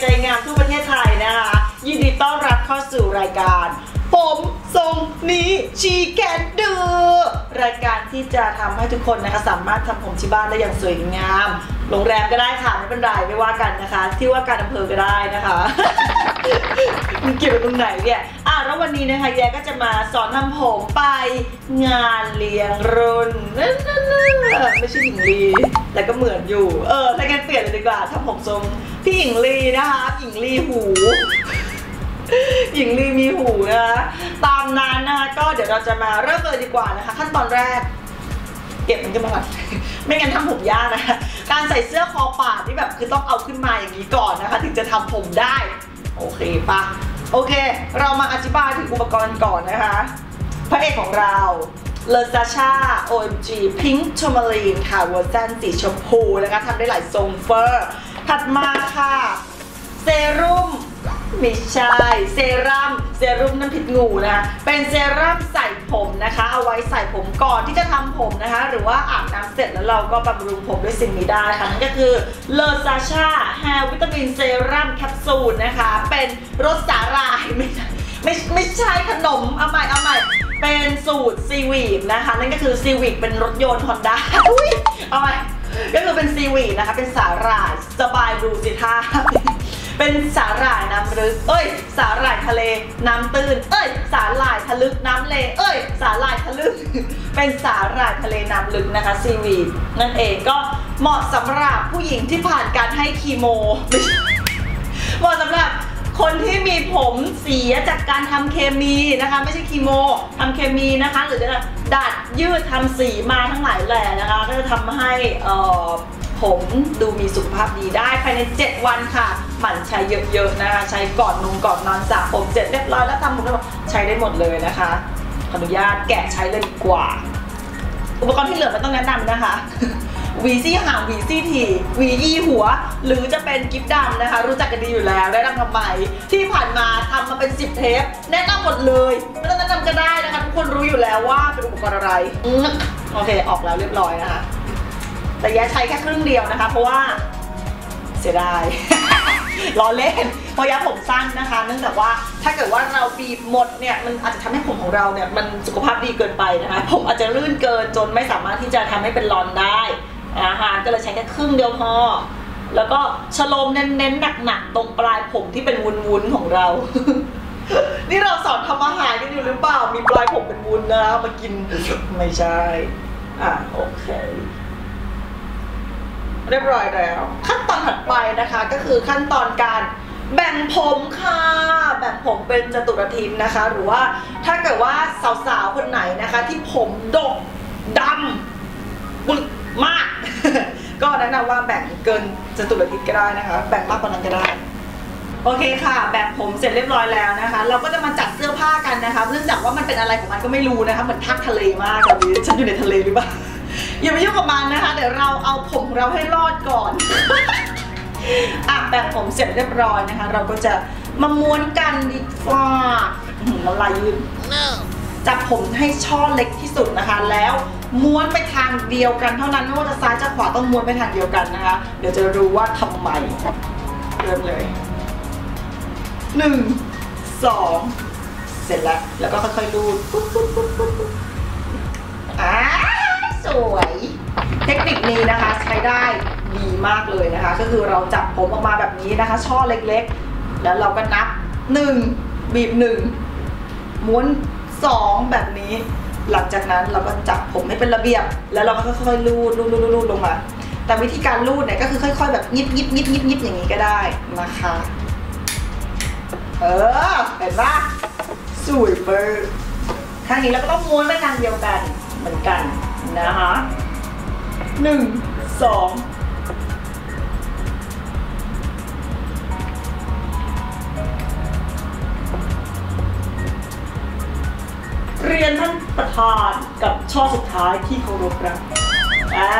ใจงามทั่วประเทศไทยนะคะ ยินดีต้อนรับเข้าสู่รายการ ผมทรงนี้ชีแกนดูรายการที่จะทำให้ทุกคนนะคะสามารถทำผมที่บ้านได้อย่างสวยงาม โรงแรมก็ได้ค่ะไม่เป็นไรไม่ว่ากันนะคะ ที่ว่าการอำเภอก็ได้นะคะมันเกี่ยวกับตรงไหนเนี่ยอะแล้ววันนี้นะคะแยก็จะมาสอนทำผมไปงานเลี้ยงรุ่นนั่นนั่นไม่ใช่หญิงลีแต่ก็เหมือนอยู่ เออถ้างั้นเปลี่ยนเลยดีกว่าทำผมทรงพี่หญิงลีนะคะหญิงลีหูหญิงลีมีหูนะคะตามนั้นนะคะก็เดี๋ยวเราจะมาเริ่มเลยดีกว่านะคะ ขั้นตอนแรก เก็บมันขึ้นมาก่อนไม่งั้นทำผมยากนะคะ การใส่เสื้อคอปาดนี่แบบคือต้องเอาขึ้นมาอย่างนี้ก่อนนะคะ ถึงจะทำผมได้ โอเคปะโอเค เรามาอธิบายถึงอุปกรณ์ก่อนนะคะ พระเอกของเราเลซาชา OMG Pink Tourmaline ค่ะเวอร์ชันสีชมพูนะคะทำได้หลายทรงเฟอร์ ถัดมาค่ะ เซรุ่ม ไม่ใช่เซรั่มเซรุ่มน้ำผิดงูนะคะเป็นเซรั่มใส่ผมนะคะ เอาไว้ใส่ผมก่อนที่จะทำผมนะคะ หรือว่าอาบน้ำเสร็จแล้วเราก็บำรุงผมด้วยสิ่งนี้ได้ค่ะนั่นก็คือเลอซาชาแฮร์วิตามินเซรั่มแคปซูลนะคะ เป็นรสสาหร่ายไม่ใช่ไม่ไม่ใช่ขนมเอาใหม่เอาใหม่เป็นสูตรซีวีดนะคะ นั่นก็คือซีวีดเป็นรถยนต์ฮอนด้าอุ้ยเอาใหม่ก็คือเป็นซีวีดนะคะเป็นสาหร่ายสบายดูสิท่า เป็นสาหร่ายน้ำลึก เอ้ย สาหร่ายทะเลน้ำตื้น เอ้ย สาหร่ายทะลึกน้ำเล เอ้ย สาหร่ายทะลึก เป็นสาหร่ายทะเลน้ำลึกนะคะซีวีดนั่นเองก็เหมาะสำหรับผู้หญิงที่ผ่านการให้คีโมไม่ใช่เหมาะสำหรับคนที่มีผมเสียจากการทำเคมีนะคะ ไม่ใช่คีโมทำเคมีนะคะ หรือจะดัดยืดทำสีมาทั้งหลายแหล่นะคะ ก็จะทำให้อ่อ ผมดูมีสุขภาพดีได้ภายใน 7 วันค่ะ หมั่นใช้เยอะๆนะคะ ใช้ก่อนนงก่อนนอนสระผมเสร็จเรียบร้อยแล้วทำผมเรียบร้ใช้ได้หมดเลยนะคะขออนุญาตแกะใช้เลยดีกว่า อุปกรณ์ที่เหลือไม่ต้องแนะนำนะคะวีซี่หางวีซี่ทีวียี่หัว หรือจะเป็นกิฟต์ดำนะคะ รู้จักกันดีอยู่แล้วแนะนำทำไมที่ผ่านมาทำมาเป็น 10 เทป แนะนำหมดเลยไม่ต้องแนะนำก็ได้นะคะ ทุกคนรู้อยู่แล้วว่าเป็นอุปกรณ์อะไร โอเค ออกแล้วเรียบร้อยนะคะ แต่ยาใช้แค่ครึ่งเดียวนะคะ เพราะว่าเสียดาย ล้อเล่น เพราะยาผมสั้นนะคะ เนื่องจากว่าถ้าเกิดว่าเราบีบหมดเนี่ยมันอาจจะทำให้ผมของเราเนี่ยมันสุขภาพดีเกินไปนะคะ ผมอาจจะลื่นเกินจนไม่สามารถที่จะทำให้เป็นรอนได้นะคะก็เลยใช้แค่ครึ่งเดียวพอแล้วก็ชโลมเน้นๆหนักๆตรงปลายผมที่เป็นวุ้นๆของเรา นี่เราสอนทำอาหารกันอยู่หรือเปล่า มีปลายผมเป็นวุ้นนะมากิน ไม่ใช่ อะโอเค เรียบร้อยแล้ว ขั้นตอนถัดไปนะคะก็คือขั้นตอนการแบ่งผมค่ะ แบ่งผมเป็นจตุรทิศนะคะ หรือว่าถ้าเกิดว่าสาวๆคนไหนนะคะ ที่ผมดกดำปึกมาก ก็แนะนำว่าแบ่งเกินจตุรทิศก็ได้นะคะ แบ่งมากกว่านั้นก็ได้โอเคค่ะ แบ่งผมเสร็จเรียบร้อยแล้วนะคะ เราก็จะมาจัดเสื้อผ้ากันนะคะ เนื่องจากว่ามันเป็นอะไรของมันก็ไม่รู้นะคะ เหมือนทักทะเลมากตอนนี้ฉันอยู่ในทะเลหรือเปล่า อย่าไปยุ่งกับมันนะคะ เดี๋ยวเราเอาผมของเราให้รอดก่อนอะแบ่งผมเสร็จเรียบร้อยนะคะ เราก็จะมาม้วนกันดีกว่าอื้อหือน้ำลายยืนจับผมให้ช่อเล็กที่สุดนะคะ แล้วม้วนไปทางเดียวกันเท่านั้นไม่ว่าจะซ้ายจะขวาต้องม้วนไปทางเดียวกันนะคะ เดี๋ยวจะรู้ว่าทำไมเริ่มเลยหนึ่งสองเสร็จแล้ว แล้วก็ค่อยๆรูดปุ๊บปุ๊บปุ๊บปุ๊บปุ๊บอ่า สวย เทคนิคนี้นะคะใช้ได้ดีมากเลยนะคะ ก็คือเราจับผมออกมาแบบนี้นะคะ ช่อเล็กๆ แล้วเราก็นับ1บีบ1ม้วน2แบบนี้ หลังจากนั้นเราก็จับผมให้เป็นระเบียบ แล้วเราก็ค่อยๆลูดลูดลูดลูดลงมา แต่วิธีการลูดเนี่ยก็คือค่อย ๆ แบบยิบยิบยิบยิบยิบอย่างนี้ก็ได้นะคะ เออเห็นปะสวยเบอร์ทางนี้เราก็ต้องม้วนไปทางเดียวกันเหมือนกัน นะคะหนึ่งสองเรียนท่านประธานกับช่อสุดท้ายที่เคารพรักอ่า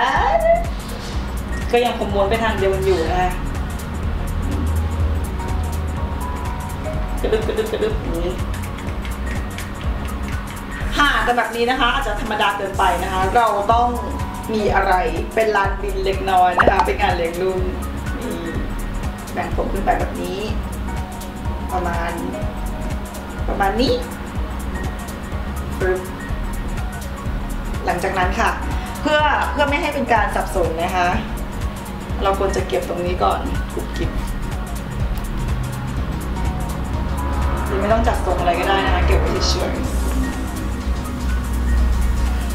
ก็ยังคงม้วนไปทางเดียวกันอยู่นะกระดึบกระดึบกระดึบอย่างนี้ ห่างกันแบบนี้นะคะ อาจจะธรรมดาเกินไปนะคะ เราต้องมีอะไรเป็นลานบินเล็กน้อยนะคะ เป็นงานเลี้ยงลูกนี่แบ่งผมขึ้นไปแบบนี้ ประมาณ ประมาณนี้หลังจากนั้นค่ะ เพื่อเพื่อไม่ให้เป็นการสับสนนะคะ เราควรจะเก็บตรงนี้ก่อนกุบกิบหรือไม่ต้องจัดทรงอะไรก็ได้นะคะ เก็บไว้เฉยๆ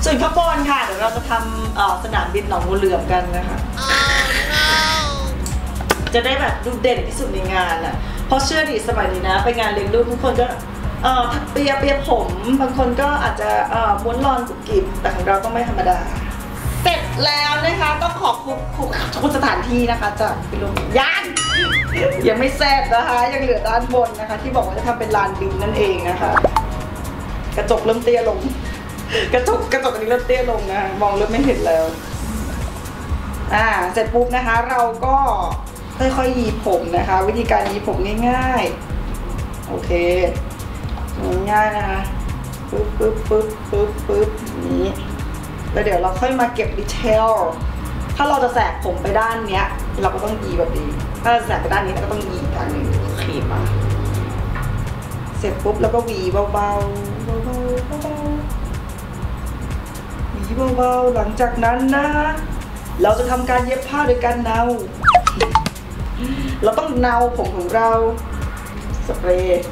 ส่วนข้างบนค่ะ เดี๋ยวเราจะทำเอ่อสนามบินหนองงูเหลือมกันนะคะ จะได้แบบดูเด่นที่สุดในงานอะ เพราะเชื่อดิสมัยนี้นะ ไปงานเลี้ยงลูกทุกคนก็เอ่อถักเปียเปียผม บางคนก็อาจจะเอ่อม้วนรอนกุบกิบแต่ของเราต้องไม่ธรรมดา เสร็จแล้วนะคะ ต้องขอบคุณคุณคุณสถานที่นะคะจากพิลมย่านยังไม่แซ่บนะคะ ยังเหลือด้านบนนะคะ ที่บอกว่าจะทำเป็นลานบินนั่นเองนะคะ กระจกเริ่มเตี้ยลง กระจกกระจกอันนี้เริ่มเตี้ยลงนะคะมองเริ่มไม่เห็นแล้ว อ่า เสร็จปุ๊บนะคะ เราก็ค่อยๆหยีผมนะคะ วิธีการหยีผมง่ายๆ โอเคง่ายๆนะคะปึ๊บปึ๊บปึ๊บปึ๊บปึ๊บนี้แล้วเดี๋ยวเราค่อยมาเก็บดีเทลถ้าเราจะแสกผมไปด้านเนี้ย เราก็ต้องยีแบบนี้ ถ้าเราจะแสกไปด้านนี้เราก็ต้องยีอีกด้านนึงขีบมาเสร็จปุ๊บแล้วก็หวีเบาๆเบาๆ เบาๆหวีเบาๆหลังจากนั้นนะ เราจะทำการเย็บผ้าโดยการเนาเราต้องเนาผมของเราสเปรย์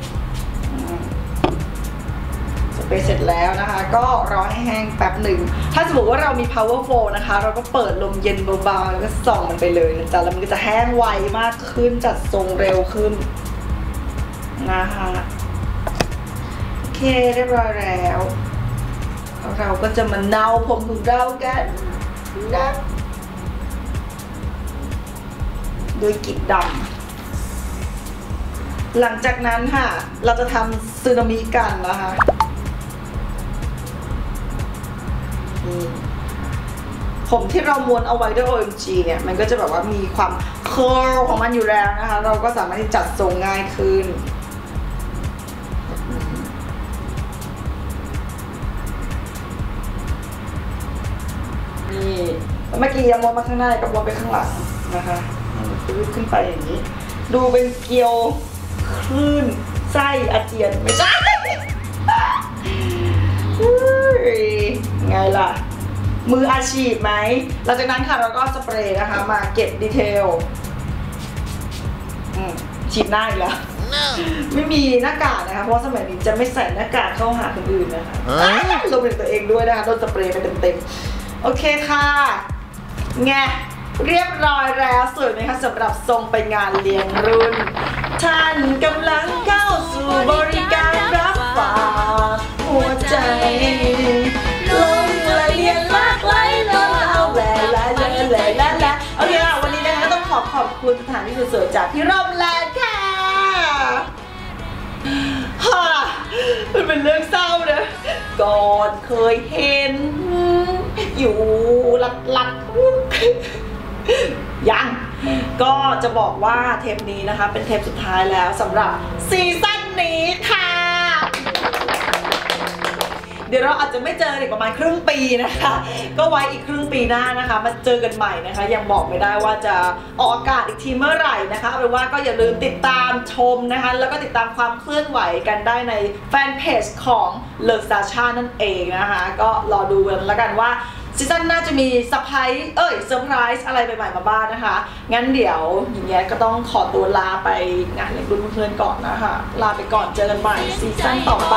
สเปรย์เสร็จแล้วนะคะ ก็รอให้แห้งแป๊บหนึ่ง ถ้าสมมติว่าเรามี power flow นะคะ เราก็เปิดลมเย็นเบาๆแล้วก็ส่องมันไปเลยนะจ๊ะแล้วมันก็จะแห้งไวมากขึ้นจัดทรงเร็วขึ้นนะคะโอเคเรียบร้อยแล้ว เราก็จะมาเนาผมของเรากันนะโดยกิบดำหลังจากนั้นค่ะ เราจะทำซึนามิกันนะคะผมที่เราม้วนเอาไว้ด้วย OMG เนี่ย มันก็จะแบบว่ามีความเคอร์ของมันอยู่แล้วนะคะ เราก็สามารถที่จัดทรงง่ายขึ้น เมื่อกี้ยังม้วนมาข้างหน้ากับม้วนไปข้างหลังนะคะปื้ดขึ้นไปอย่างนี้ ดูเป็นเกลียวคลื่นไส้อาเจียนไม่ใช่เฮ้ยไงล่ะ มืออาชีพไหมหลังจากนั้นค่ะเราก็สเปรย์นะคะ มาเก็บดีเทลอืมฉีดหน้าอีกแล้ว ไม่มีหน้ากากนะคะ เพราะว่าสมัยนี้จะไม่ใส่หน้ากากเข้าหาคนอื่นนะคะรวมถึงตัวเองด้วยนะคะโดนสเปรย์ไปเต็มๆ โอเคค่ะ ไงเรียบร้อยแล้วสวยไหมคะสำหรับทรงไปงานเลี้ยงรุ่น ท่านกำลังเข้าสู่บริการรับฝากหัวใจลงละเลียนลากไหลลงเอาแหล่แหล่แหล่แหล่แหล่แหล่โอเคค่ะวันนี้นะคะต้องขอขอบคุณสถานที่สวยๆจากพี่ร่มแลนด์ค่ะฮ่ามันเป็นเรื่องเศร้านะก่อนเคยเห็น อยู่หลัดลัดยัง ก็จะบอกว่าเทปนี้นะคะ เป็นเทปสุดท้ายแล้วสำหรับซีซั่นนี้ค่ะ เดี๋ยวเราอาจจะไม่เจออีกประมาณครึ่งปีนะคะ ก็ไว้อีกครึ่งปีหน้านะคะ มาเจอกันใหม่นะคะ ยังบอกไม่ได้ว่าจะออกอากาศอีกทีเมื่อไหร่นะคะเอาเป็นว่าก็อย่าลืมติดตามชมนะคะ แล้วก็ติดตามความเคลื่อนไหวกันได้ในแฟนเพจของเลิฟซาชานั่นเองนะคะ ก็รอดูกันแล้วกันว่า ซีซั่นหน้าจะมีเซอร์ไพรส์เอ้ยเซอร์ไพรส์อะไรใหม่ๆมาบ้างนะคะ งั้นเดี๋ยวอย่างเงี้ยก็ต้องขอตัวลาไปงานเลี้ยงรุ่นเพื่อนๆก่อนนะคะ ลาไปก่อนเจอกันใหม่ซีซั่นต่อไป